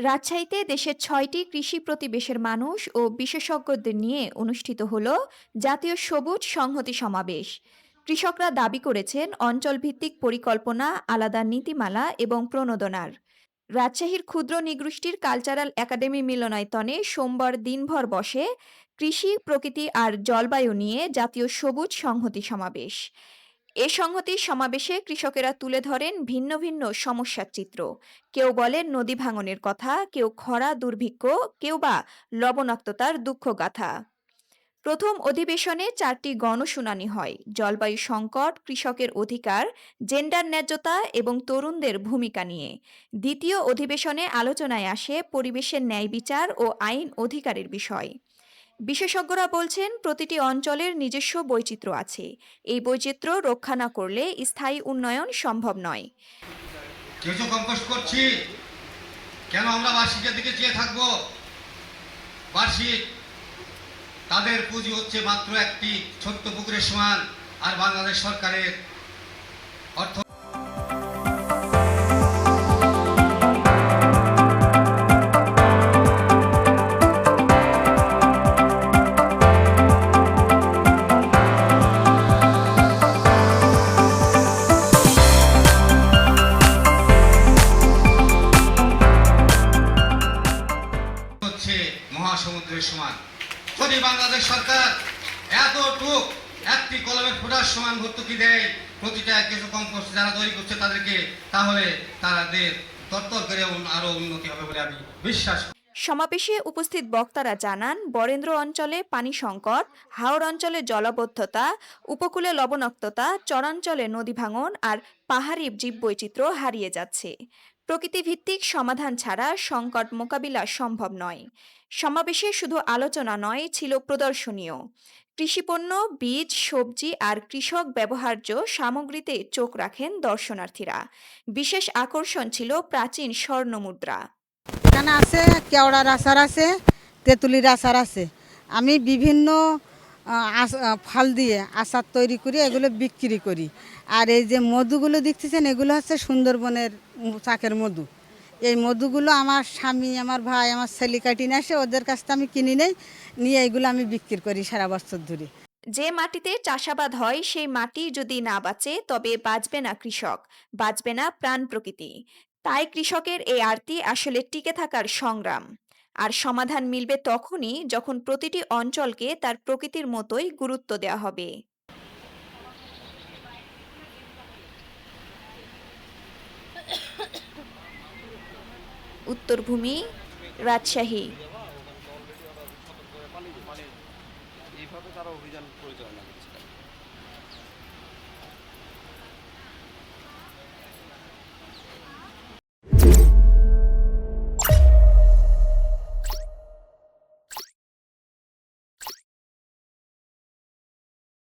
রাজশাহীতে দেশের ছয়টি কৃষি প্রতিবেশের মানুষ ও বিশেষজ্ঞদের নিয়ে অনুষ্ঠিত হল জাতীয় সবুজ সংহতি সমাবেশ। কৃষকরা দাবি করেছেন, অঞ্চলভিত্তিক পরিকল্পনা, আলাদা নীতিমালা এবং প্রণোদনার। রাজশাহীর ক্ষুদ্র নিগোষ্ঠীর কালচারাল একাডেমি মিলনায়তনে সোমবার দিনভর বসে কৃষি, প্রকৃতি আর জলবায়ু নিয়ে জাতীয় সবুজ সংহতি সমাবেশ। এ সংহতি সমাবেশে কৃষকেরা তুলে ধরেন ভিন্ন ভিন্ন সমস্যার চিত্র। কেউ বলেন নদী ভাঙনের কথা, কেউ খরা দুর্ভিক্ষ, কেউ বা লবণাক্ততার দুঃখগাথা প্রথম অধিবেশনে চারটি গণশুনানি হয়। জলবায়ু সংকট, কৃষকের অধিকার, জেন্ডার ন্যায্যতা এবং তরুণদের ভূমিকা নিয়ে। দ্বিতীয় অধিবেশনে আলোচনায় আসে পরিবেশের ন্যায় বিচার ও আইন অধিকারের বিষয়। বিশেষজ্ঞরা বলছেন, প্রতিটি অঞ্চলের নিজস্ব বৈচিত্র্য আছে। এই বৈচিত্র্য রক্ষা না করলে স্থায়ী উন্নয়ন সম্ভব নয়। কম্পোস্ট করছি, কেন আমরা বার্ষিকের দিকে চেয়ে বার্ষিক, তাদের পুঁজি হচ্ছে মাত্র একটি ছোট্ট পুকুরের সমান, আর বাংলাদেশ সরকারের অর্থ মহাসমুদ্রের সমান যদি বাংলাদেশ সরকার এতটুক একটি কলমের ফোটার সমান ভর্তুকি দেয়, প্রতিটা কিছু কম্পোস্ট যারা তৈরি করছে তাদেরকে, তাহলে তাদের তত্তর করে আরও উন্নতি হবে বলে আমি বিশ্বাস। সমাবেশে উপস্থিত বক্তারা জানান, বরেন্দ্র অঞ্চলে পানি সংকট, হাওর অঞ্চলে জলবদ্ধতা, উপকূলে লবণাক্ততা, চরাঞ্চলে নদী ভাঙন আর পাহাড়ি জীববৈচিত্র্য হারিয়ে যাচ্ছে প্রকৃতিভিত্তিক সমাধান ছাড়া সংকট মোকাবিলা সম্ভব নয়। সমাবেশে শুধু আলোচনা নয়, ছিল প্রদর্শনীয় কৃষিপণ্য, বীজ, সবজি আর কৃষক ব্যবহার্য সামগ্রীতে চোখ রাখেন দর্শনার্থীরা। বিশেষ আকর্ষণ ছিল প্রাচীন স্বর্ণমুদ্রা এখানে আছে, কেওড়ার আচার আছে, তেঁতুলির আচার আছে। আমি বিভিন্ন ফল দিয়ে আচার তৈরি করি, এগুলো বিক্রি করি। আর এই যে মধুগুলো দেখতেছেন, এগুলো হচ্ছে সুন্দরবনের চাকের মধু। এই মধুগুলো আমার স্বামী, আমার ভাই, আমার ছেলে কাটি নিয়ে আসে, ওদের কাছ থেকে আমি কিনি নেই, নিয়ে এগুলো আমি বিক্রি করি সারা বছর ধরে। যে মাটিতে চাষাবাদ হয়, সেই মাটি যদি না বাঁচে, তবে বাঁচবে না কৃষক, বাঁচবে না প্রাণ প্রকৃতি। তাই কৃষকের এই আরতি আসলে টিকে থাকার সংগ্রাম। আর সমাধান মিলবে তখনই যখন প্রতিটি অঞ্চলকে তার প্রকৃতির মতোই গুরুত্ব দেওয়া হবে। উত্তরভূমি, রাজশাহী। এইভাবে তারা অভিযান পরিচালনা করে